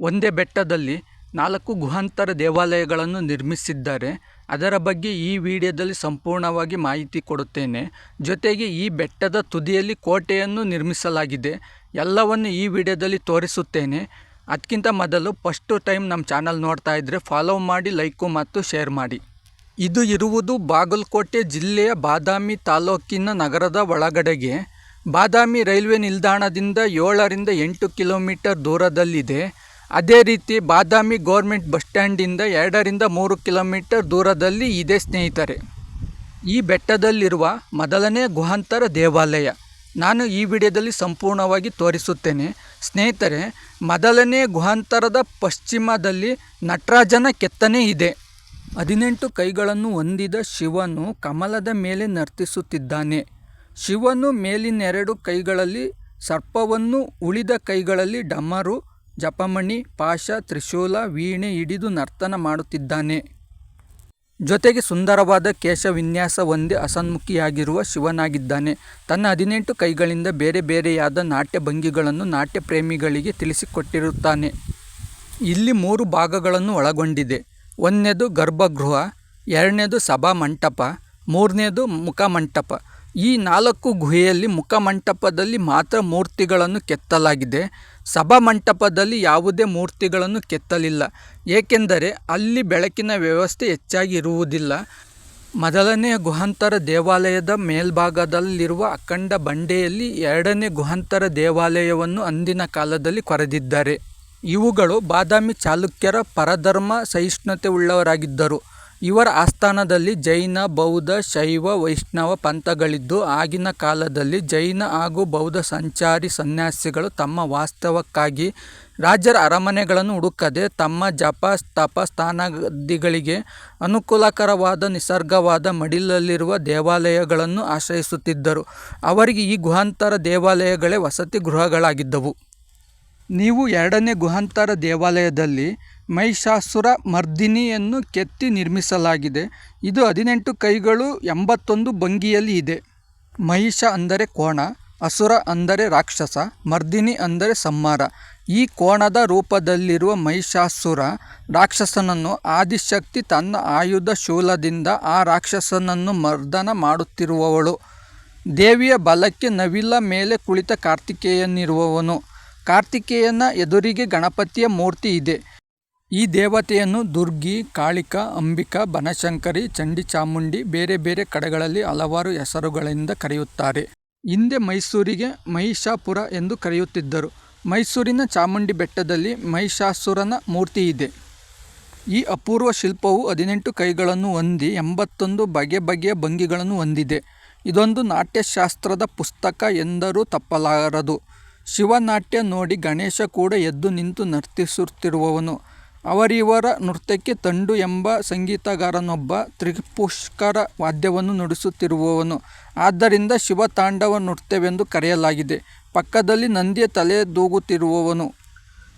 ಒಂದೇ ಬೆಟ್ಟದಲ್ಲಿ ನಾಲ್ಕು ಗುಹಾಂತರ ದೇವಾಲಯಗಳನ್ನು ನಿರ್ಮಿಸಿದ್ದಾರೆ. ಅದರ ಬಗ್ಗೆ ಈ ವಿಡಿಯೋದಲ್ಲಿ ಸಂಪೂರ್ಣವಾಗಿ ಮಾಹಿತಿ ಕೊಡುತ್ತೇನೆ. ಜೊತೆಗೆ ಈ ಬೆಟ್ಟದ ತುದಿಯಲ್ಲಿ ಕೋಟೆಯನ್ನು ನಿರ್ಮಿಸಲಾಗಿದೆ. ಎಲ್ಲವನ್ನು ಈ ವಿಡಿಯೋದಲ್ಲಿ ತೋರಿಸುತ್ತೇನೆ. ಅದಕ್ಕಿಂತ ಮೊದಲು ಫಸ್ಟು ಟೈಮ್ ನಮ್ಮ ಚಾನಲ್ ನೋಡ್ತಾ ಇದ್ದರೆ ಫಾಲೋ ಮಾಡಿ ಲೈಕು ಮತ್ತು ಶೇರ್ ಮಾಡಿ. ಇದು ಇರುವುದು ಬಾಗಲಕೋಟೆ ಜಿಲ್ಲೆಯ ಬಾದಾಮಿ ತಾಲೂಕಿನ ನಗರದ ಒಳಗಡೆಗೆ. ಬಾದಾಮಿ ರೈಲ್ವೆ ನಿಲ್ದಾಣದಿಂದ ಏಳರಿಂದ ಎಂಟು ಕಿಲೋಮೀಟರ್ ದೂರದಲ್ಲಿದೆ. ಅದೇ ರೀತಿ ಬಾದಾಮಿ ಗೌರ್ಮೆಂಟ್ ಬಸ್ ಸ್ಟ್ಯಾಂಡಿಂದ ಎರಡರಿಂದ ಮೂರು ಕಿಲೋಮೀಟರ್ ದೂರದಲ್ಲಿ ಇದೆ ಸ್ನೇಹಿತರೆ. ಈ ಬೆಟ್ಟದಲ್ಲಿರುವ ಮೊದಲನೇ ಗುಹಾಂತರ ದೇವಾಲಯ. ನಾನು ಈ ವಿಡಿಯೋದಲ್ಲಿ ಸಂಪೂರ್ಣವಾಗಿ ತೋರಿಸುತ್ತೇನೆ. ಸ್ನೇಹಿತರೆ, ಮೊದಲನೇ ಗುಹಾಂತರದ ಪಶ್ಚಿಮದಲ್ಲಿ ನಟರಾಜನ ಕೆತ್ತನೆ ಇದೆ. ಹದಿನೆಂಟು ಕೈಗಳನ್ನು ಹೊಂದಿದ ಶಿವನು ಕಮಲದ ಮೇಲೆ ನರ್ತಿಸುತ್ತಿದ್ದಾನೆ. ಶಿವನು ಮೇಲಿನೆರಡು ಕೈಗಳಲ್ಲಿ ಸರ್ಪವನ್ನು, ಉಳಿದ ಕೈಗಳಲ್ಲಿ ಡಮರು ಜಪಮಣಿ ಪಾಶ ತ್ರಿಶೂಲ, ವೀಣೆ ಹಿಡಿದು ನರ್ತನ ಮಾಡುತ್ತಿದ್ದಾನೆ. ಜೊತೆಗೆ ಸುಂದರವಾದ ಕೇಶವಿನ್ಯಾಸ ಹೊಂದಿ ಹಸನ್ಮುಖಿಯಾಗಿರುವ ಶಿವನಾಗಿದ್ದಾನೆ. ತನ್ನ ಹದಿನೆಂಟು ಕೈಗಳಿಂದ ಬೇರೆ ಬೇರೆಯಾದ ನಾಟ್ಯ ಭಂಗಿಗಳನ್ನು ನಾಟ್ಯ ಪ್ರೇಮಿಗಳಿಗೆ ತಿಳಿಸಿಕೊಟ್ಟಿರುತ್ತಾನೆ. ಇಲ್ಲಿ ಮೂರು ಭಾಗಗಳನ್ನು ಒಳಗೊಂಡಿದೆ. ಒಂದನೇದು ಗರ್ಭಗೃಹ, ಎರಡನೇದು ಸಭಾ ಮಂಟಪ ಮೂರನೇದು ಮುಖಮಂಟಪ. ಈ ನಾಲ್ಕು ಗುಹೆಯಲ್ಲಿ ಮುಖಮಂಟಪದಲ್ಲಿ ಮಾತ್ರ ಮೂರ್ತಿಗಳನ್ನು ಕೆತ್ತಲಾಗಿದೆ. ಸಭಾಮಂಟಪದಲ್ಲಿ ಯಾವುದೇ ಮೂರ್ತಿಗಳನ್ನು ಕೆತ್ತಲಿಲ್ಲ. ಏಕೆಂದರೆ ಅಲ್ಲಿ ಬೆಳಕಿನ ವ್ಯವಸ್ಥೆ ಹೆಚ್ಚಾಗಿ ಇರುವುದಿಲ್ಲ. ಮೊದಲನೆಯ ಗುಹಾಂತರ ದೇವಾಲಯದ ಮೇಲ್ಭಾಗದಲ್ಲಿರುವ ಅಖಂಡ ಬಂಡೆಯಲ್ಲಿ ಎರಡನೇ ಗುಹಾಂತರ ದೇವಾಲಯವನ್ನು ಅಂದಿನ ಕಾಲದಲ್ಲಿ ಕೊರೆದಿದ್ದಾರೆ. ಇವುಗಳು ಬಾದಾಮಿ ಚಾಲುಕ್ಯರ ಪರಧರ್ಮ ಸಹಿಷ್ಣುತೆ ಉಳ್ಳವರಾಗಿದ್ದರು ಇವರ ಆಸ್ಥಾನದಲ್ಲಿ ಜೈನ, ಬೌದ್ಧ, ಶೈವ, ವೈಷ್ಣವ ಪಂಥಗಳಿದ್ದು ಆಗಿನ ಕಾಲದಲ್ಲಿ ಜೈನ ಹಾಗೂ ಬೌದ್ಧ ಸಂಚಾರಿ ಸನ್ಯಾಸಿಗಳು ತಮ್ಮ ವಾಸ್ತವಕ್ಕಾಗಿ ರಾಜರ ಅರಮನೆಗಳನ್ನು ಹುಡುಕದೆ ತಮ್ಮ ಜಪ, ತಪ ಸ್ಥಾನಾದಿಗಳಿಗೆ ಅನುಕೂಲಕರವಾದ, ನಿಸರ್ಗವಾದ ಮಡಿಲಲ್ಲಿರುವ ದೇವಾಲಯಗಳನ್ನು ಆಶ್ರಯಿಸುತ್ತಿದ್ದರು. ಅವರಿಗೆ ಈ ಗುಹಾಂತರ ದೇವಾಲಯಗಳೇ ವಸತಿ ಗೃಹಗಳಾಗಿದ್ದವು. ನೀವು ಎರಡನೇ ಗುಹಾಂತರ ದೇವಾಲಯದಲ್ಲಿ ಮಹಿಷಾಸುರ ಮರ್ದಿನಿಯನ್ನು ಕೆತ್ತಿ ನಿರ್ಮಿಸಲಾಗಿದೆ. ಇದು ಹದಿನೆಂಟು ಕೈಗಳು ಎಂಬತ್ತೊಂದು ಭಂಗಿಯಲ್ಲಿ ಇದೆ. ಮಹಿಷ ಅಂದರೆ ಕೋಣ, ಅಸುರ ಅಂದರೆ ರಾಕ್ಷಸ, ಮರ್ದಿನಿ ಅಂದರೆ ಸಂಹಾರ. ಈ ಕೋಣದ ರೂಪದಲ್ಲಿರುವ ಮಹಿಷಾಸುರ ರಾಕ್ಷಸನನ್ನು ಆದಿಶಕ್ತಿ ತನ್ನ ಆಯುಧ ಶೂಲದಿಂದ ಆ ರಾಕ್ಷಸನನ್ನು ಮರ್ದನ ಮಾಡುತ್ತಿರುವವಳು. ದೇವಿಯ ಬಲಕ್ಕೆ ನವಿಲ ಮೇಲೆ ಕುಳಿತ ಕಾರ್ತಿಕೇಯನಿರುವವನು. ಕಾರ್ತಿಕೇಯನ ಎದುರಿಗೆ ಗಣಪತಿಯ ಮೂರ್ತಿ ಇದೆ. ಈ ದೇವತೆಯನ್ನು ದುರ್ಗಿ, ಕಾಳಿಕಾ, ಅಂಬಿಕಾ, ಬನಶಂಕರಿ, ಚಂಡಿ ಚಾಮುಂಡಿ ಬೇರೆ ಬೇರೆ ಕಡೆಗಳಲ್ಲಿ ಹಲವಾರು ಹೆಸರುಗಳಿಂದ ಕರೆಯುತ್ತಾರೆ. ಹಿಂದೆ ಮೈಸೂರಿಗೆ ಮಹಿಷಾಪುರ ಎಂದು ಕರೆಯುತ್ತಿದ್ದರು. ಮೈಸೂರಿನ ಚಾಮುಂಡಿ ಬೆಟ್ಟದಲ್ಲಿ ಮಹಿಷಾಸುರನ ಮೂರ್ತಿ ಇದೆ. ಈ ಅಪೂರ್ವ ಶಿಲ್ಪವು ಹದಿನೆಂಟು ಕೈಗಳನ್ನು ಹೊಂದಿ ಎಂಬತ್ತೊಂದು ಬಗೆ ಬಗೆಯ ಭಂಗಿಗಳನ್ನು ಹೊಂದಿದೆ. ಇದೊಂದು ನಾಟ್ಯಶಾಸ್ತ್ರದ ಪುಸ್ತಕ ಎಂದರೂ ತಪ್ಪಲಾರದು. ಶಿವನಾಟ್ಯ ನೋಡಿ ಗಣೇಶ ಕೂಡ ಎದ್ದು ನಿಂತು ನರ್ತಿಸುತ್ತಿರುವವನು. ಅವರಿವರ ನೃತ್ಯಕ್ಕೆ ತಂಡು ಎಂಬ ಸಂಗೀತಗಾರನೊಬ್ಬ ತ್ರಿಪುಷ್ಕರ ವಾದ್ಯವನ್ನು ನುಡಿಸುತ್ತಿರುವವನು. ಆದ್ದರಿಂದ ಶಿವತಾಂಡವ ನೃತ್ಯವೆಂದು ಕರೆಯಲಾಗಿದೆ. ಪಕ್ಕದಲ್ಲಿ ನಂದಿಯ ತಲೆ ದೂಗುತ್ತಿರುವವನು.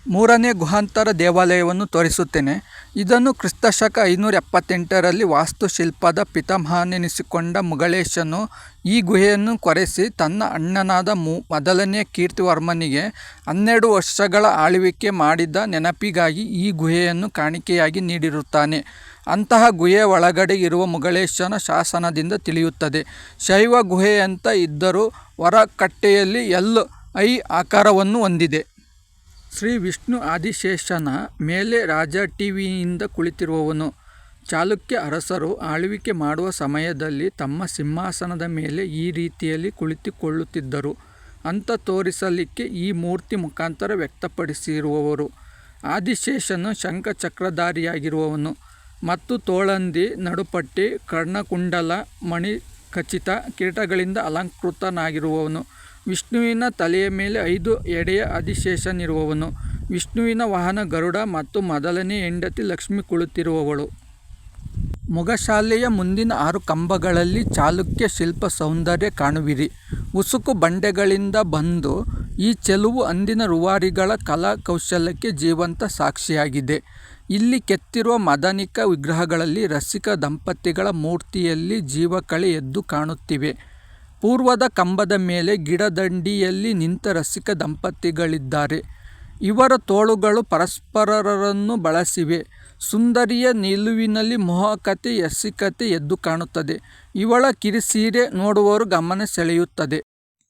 ಮೂರನೇ ಗುಹಾಂತರ ದೇವಾಲಯವನ್ನು ತೋರಿಸುತ್ತೇನೆ. ಇದನ್ನು ಕ್ರಿಸ್ತಶಕ ಐನೂರ ಎಪ್ಪತ್ತೆಂಟರಲ್ಲಿ ವಾಸ್ತುಶಿಲ್ಪದ ಪಿತಾಮಹನೆನಿಸಿಕೊಂಡ ಮುಗಳೇಶನು ಈ ಗುಹೆಯನ್ನು ಕೊರೆಸಿ ತನ್ನ ಅಣ್ಣನಾದ ಮು ಮೊದಲನೆಯ ಕೀರ್ತಿವರ್ಮನಿಗೆ ಹನ್ನೆರಡು ವರ್ಷಗಳ ಆಳ್ವಿಕೆ ಮಾಡಿದ ನೆನಪಿಗಾಗಿ ಈ ಗುಹೆಯನ್ನು ಕಾಣಿಕೆಯಾಗಿ ನೀಡಿರುತ್ತಾನೆ. ಅಂತಹ ಗುಹೆಯ ಒಳಗಡೆ ಇರುವ ಮುಗಳೇಶನ ಶಾಸನದಿಂದ ತಿಳಿಯುತ್ತದೆ. ಶೈವ ಗುಹೆಯಂತ ಇದ್ದರೂ ಹೊರಕಟ್ಟೆಯಲ್ಲಿ ಎಲ್ ಐ ಆಕಾರವನ್ನು ಹೊಂದಿದೆ. ಶ್ರೀ ವಿಷ್ಣು ಆದಿಶೇಷನ ಮೇಲೆ ರಾಜ ಟಿವಿಯಿಂದ ಕುಳಿತಿರುವವನು. ಚಾಲುಕ್ಯ ಅರಸರು ಆಳ್ವಿಕೆ ಮಾಡುವ ಸಮಯದಲ್ಲಿ ತಮ್ಮ ಸಿಂಹಾಸನದ ಮೇಲೆ ಈ ರೀತಿಯಲ್ಲಿ ಕುಳಿತುಕೊಳ್ಳುತ್ತಿದ್ದರು. ಅಂತ ತೋರಿಸಲಿಕ್ಕೆ ಈ ಮೂರ್ತಿ ಮುಖಾಂತರ ವ್ಯಕ್ತಪಡಿಸಿರುವವರು. ಆದಿಶೇಷನು ಶಂಖಚಕ್ರಧಾರಿಯಾಗಿರುವವನು. ಮತ್ತು ತೋಳಂದಿ, ನಡುಪಟ್ಟಿ, ಕರ್ಣಕುಂಡಲ ಮಣಿಖಚಿತ ಕಿರೀಟಗಳಿಂದ ಅಲಂಕೃತನಾಗಿರುವವನು. ವಿಷ್ಣುವಿನ ತಲೆಯ ಮೇಲೆ ಐದು ಎಡೆಯ ಅಧಿಶೇಷನಿರುವವನು. ವಿಷ್ಣುವಿನ ವಾಹನ ಗರುಡ ಮತ್ತು ಮೊದಲನೇ ಹೆಂಡತಿ ಲಕ್ಷ್ಮಿ ಕುಳಿತಿರುವವಳು. ಮೊಗಶಾಲೆಯ ಮುಂದಿನ ಆರು ಕಂಬಗಳಲ್ಲಿ ಚಾಲುಕ್ಯ ಶಿಲ್ಪ ಸೌಂದರ್ಯ ಕಾಣುವಿರಿ. ಉಸುಕು ಬಂಡೆಗಳಿಂದ ಬಂದು ಈ ಚೆಲುವು ಅಂದಿನ ರೂವಾರಿಗಳ ಕಲಾ ಕೌಶಲ್ಯಕ್ಕೆ ಜೀವಂತ ಸಾಕ್ಷಿಯಾಗಿದೆ. ಇಲ್ಲಿ ಕೆತ್ತಿರುವ ಮದನಿಕ ವಿಗ್ರಹಗಳಲ್ಲಿ ರಸಿಕ ದಂಪತಿಗಳ ಮೂರ್ತಿಯಲ್ಲಿ ಜೀವಕಳೆ ಎದ್ದು ಕಾಣುತ್ತಿವೆ. ಪೂರ್ವದ ಕಂಬದ ಮೇಲೆ ಗಿಡದಂಡಿಯಲ್ಲಿ ನಿಂತ ರಸಿಕ ದಂಪತಿಗಳಿದ್ದಾರೆ. ಇವರ ತೋಳುಗಳು ಪರಸ್ಪರರನ್ನು ಬಳಸಿವೆ. ಸುಂದರಿಯ ನಿಲುವಿನಲ್ಲಿ ಮೋಹಕತೆ ಯಸಿಕತೆ ಎದ್ದು ಕಾಣುತ್ತದೆ. ಇವಳ ಕಿರಿಸೀರೆ ನೋಡುವವರು ಗಮನ ಸೆಳೆಯುತ್ತದೆ.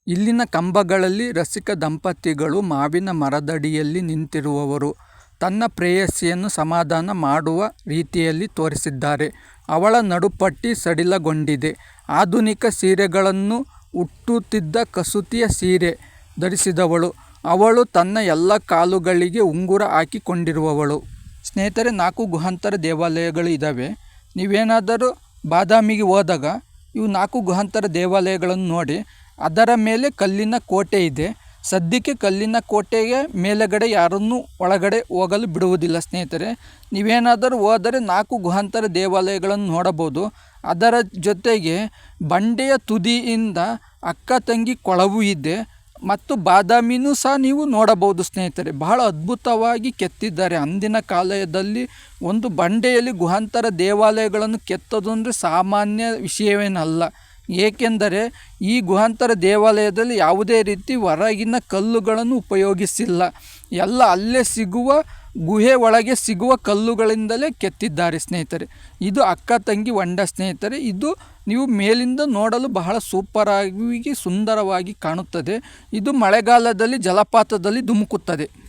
ಇಲ್ಲಿನ ಕಂಬಗಳಲ್ಲಿ ರಸಿಕ ದಂಪತಿಗಳು ಮಾವಿನ ಮರದಡಿಯಲ್ಲಿ ನಿಂತಿರುವವರು. ತನ್ನ ಪ್ರೇಯಸಿಯನ್ನು ಸಮಾಧಾನ ಮಾಡುವ ರೀತಿಯಲ್ಲಿ ತೋರಿಸಿದ್ದಾರೆ. ಅವಳ ನಡುಪಟ್ಟಿ ಸಡಿಲಗೊಂಡಿದೆ. ಆಧುನಿಕ ಸೀರೆಗಳನ್ನು ಉಟ್ಟುತ್ತಿದ್ದ ಕಸೂತಿಯ ಸೀರೆ ಧರಿಸಿದವಳು. ಅವಳು ತನ್ನ ಎಲ್ಲ ಕಾಲುಗಳಿಗೆ ಉಂಗುರ ಹಾಕಿಕೊಂಡಿರುವವಳು. ಸ್ನೇಹಿತರೆ, ನಾಲ್ಕು ಗುಹಾಂತರ ದೇವಾಲಯಗಳು ಇದ್ದಾವೆ ನೀವೇನಾದರೂ ಬಾದಾಮಿಗೆ ಹೋದಾಗ ಇವು ನಾಲ್ಕು ಗುಹಾಂತರ ದೇವಾಲಯಗಳನ್ನು ನೋಡಿ, ಅದರ ಮೇಲೆ ಕಲ್ಲಿನ ಕೋಟೆ ಇದೆ. ಸದ್ಯಕ್ಕೆ ಕಲ್ಲಿನ ಕೋಟೆಗೆ ಮೇಲುಗಡೆ ಯಾರನ್ನೂ ಒಳಗಡೆ ಹೋಗಲು ಬಿಡುವುದಿಲ್ಲ, ಸ್ನೇಹಿತರೆ. ನೀವೇನಾದರೂ ಹೋದರೆ ನಾಲ್ಕು ಗುಹಾಂತರ ದೇವಾಲಯಗಳನ್ನು ನೋಡಬಹುದು. ಅದರ ಜೊತೆಗೆ ಬಂಡೆಯ ತುದಿಯಿಂದ ಅಕ್ಕ ತಂಗಿ ಕೊಳವು ಇದೆ ಮತ್ತು ಬಾದಾಮಿನೂ ಸಹ ನೀವು ನೋಡಬಹುದು, ಸ್ನೇಹಿತರೆ. ಬಹಳ ಅದ್ಭುತವಾಗಿ ಕೆತ್ತಿದ್ದಾರೆ. ಅಂದಿನ ಕಾಲದಲ್ಲಿ ಒಂದು ಬಂಡೆಯಲ್ಲಿ ಗುಹಾಂತರ ದೇವಾಲಯಗಳನ್ನು ಕೆತ್ತೋದು ಅಂದರೆ ಸಾಮಾನ್ಯ ವಿಷಯವೇನಲ್ಲ. ಏಕೆಂದರೆ ಈ ಗುಹಾಂತರ ದೇವಾಲಯದಲ್ಲಿ ಯಾವುದೇ ರೀತಿ ಹೊರಗಿನ ಕಲ್ಲುಗಳನ್ನು ಉಪಯೋಗಿಸಿಲ್ಲ. ಎಲ್ಲ ಅಲ್ಲೇ ಸಿಗುವ ಗುಹೆ ಒಳಗೆ ಸಿಗುವ ಕಲ್ಲುಗಳಿಂದಲೇ ಕೆತ್ತಿದ್ದಾರೆ ಸ್ನೇಹಿತರೆ. ಇದು ಅಕ್ಕ ತಂಗಿ ಹೊಂಡ ಸ್ನೇಹಿತರೆ, ಇದು ನೀವು ಮೇಲಿಂದ ನೋಡಲು ಬಹಳ ಸೂಪರಾಗಿ ಸುಂದರವಾಗಿ ಕಾಣುತ್ತದೆ. ಇದು ಮಳೆಗಾಲದಲ್ಲಿ ಜಲಪಾತದಲ್ಲಿ ಧುಮುಕುತ್ತದೆ.